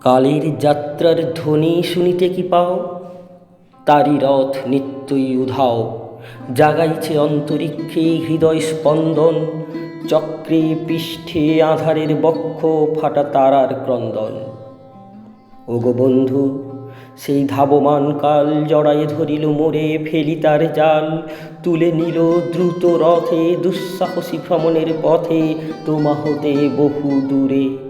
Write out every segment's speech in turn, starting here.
কালের যাত্রার ধ্বনি শুনিতে কি পাও? তারি রথ নিত্যই উধাও। জাগাইছে অন্তরিক্ষে হৃদয় স্পন্দন। চক্রে পৃষ্ঠে আধারের বক্ষ ফাটা তারার ক্রন্দন। ওগো বন্ধু, সেই ধাবমান কাল জড়ায়ে ধরিল মোরে ফেলি তার জাল। তুলে নিল দ্রুত রথে দুঃসাহসী ভ্রমণের পথে। তোমা হতে বহু দূরে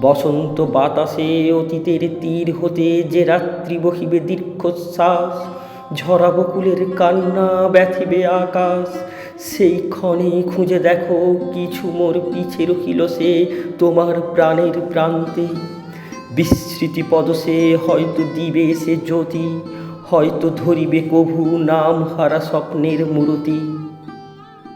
বসন্ত বাতাসে অতীতের তীর হতে যে রাত্রি বহিবে দীর্ঘশ্বাস ঝরা বকুলের কান্না, ব্যথিবে আকাশ। সেই ক্ষণে খুঁজে দেখো কিছু মোর পিছে রহিল সে তোমার প্রাণের প্রান্তে। বিস্মৃতি পদসে হয়তো দিবে সে জ্যোতি, হয়তো ধরিবে কভু নাম হারা স্বপ্নের মূরতি।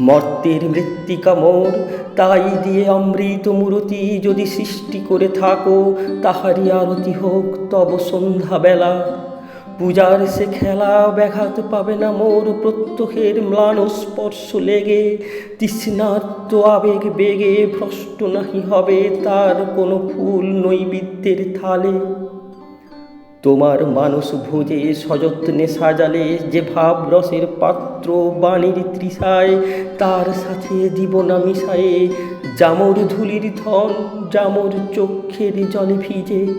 মর্তের মৃত্তিকা মোর তাই দিয়ে অমৃত মূরতি যদি সৃষ্টি করে থাকো, তাহারই আরতি হোক তব সন্ধ্যাবেলা। পূজার সে খেলা ব্যাঘাত পাবে না মোর, প্রত্যহের ম্লান স্পর্শ লেগে। তৃষ্ণার্ত আবেগ বেগে ভ্রষ্ট নাহি হবে, তার কোনো ফুল নৈবেদ্যের থালে। তোমার মানুষ ভোজে সযত্নে সাজালে যে ভাব রসের পাত্র বাণীর তৃষায়, তার সাথে দিব না মিশায়ে। জামর ধুলির ধন, জামর চক্ষের জলে ভিজে।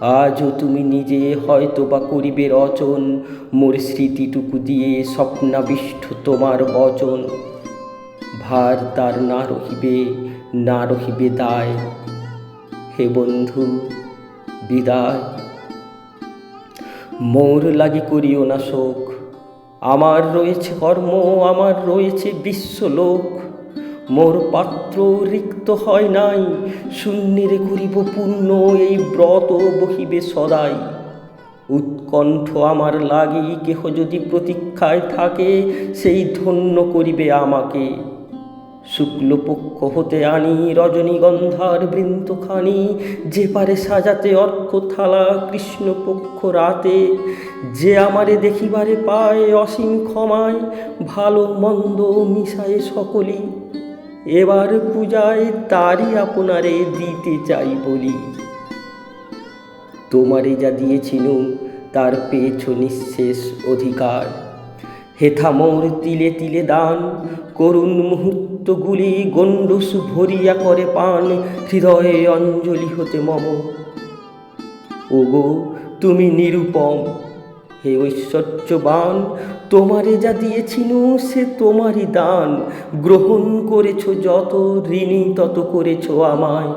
আজও তুমি নিজে হয়তো বা করিবে রচন, মোর স্মৃতিটুকু দিয়ে স্বপ্নাবিষ্ট তোমার বচন। ভার তার না রহিবে না রহিবে দায়। হে বন্ধু, বিদায়। মোর লাগি করিও না শোক। আমার রয়েছে কর্ম, আমার রয়েছে বিশ্বলোক। মোর পাত্র রিক্ত হয় নাই, শূন্যের করিব পূর্ণ এই ব্রত বহিবে সদাই। উৎকণ্ঠ আমার লাগি কেহ যদি প্রতীক্ষায় থাকে, সেই ধন্য করিবে আমাকে। শুক্লপক্ষ হতে আনি রজনীগন্ধার বৃন্তখানি যে পারে সাজাতে অর্ক থালা কৃষ্ণপক্ষ রাতে। যে আমারে দেখিবারে পায় অসীম ক্ষমায়, ভালো মন্দ মিশায়ে সকলি। এবার পূজায় তারই আপনারে দিতে চাই বলি। তোমারে যা দিয়েছিনু তার পেয়েছ নিঃশেষ অধিকার। হেথা মোর তিলে তিলে দান। করুণ মুহূর্তগুলি গণ্ডুস ভরিয়া করে পান। হৃদয়ে অঞ্জলি হতে মম। ওগো, তুমি নিরূপম। হে ঐশ্বর্যবান, তোমারে যা দিয়েছিনু, সে তোমারই দান। গ্রহণ করেছ যত, ঋণী তত করেছ আমায়।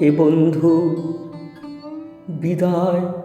হে বন্ধু, বিদায়।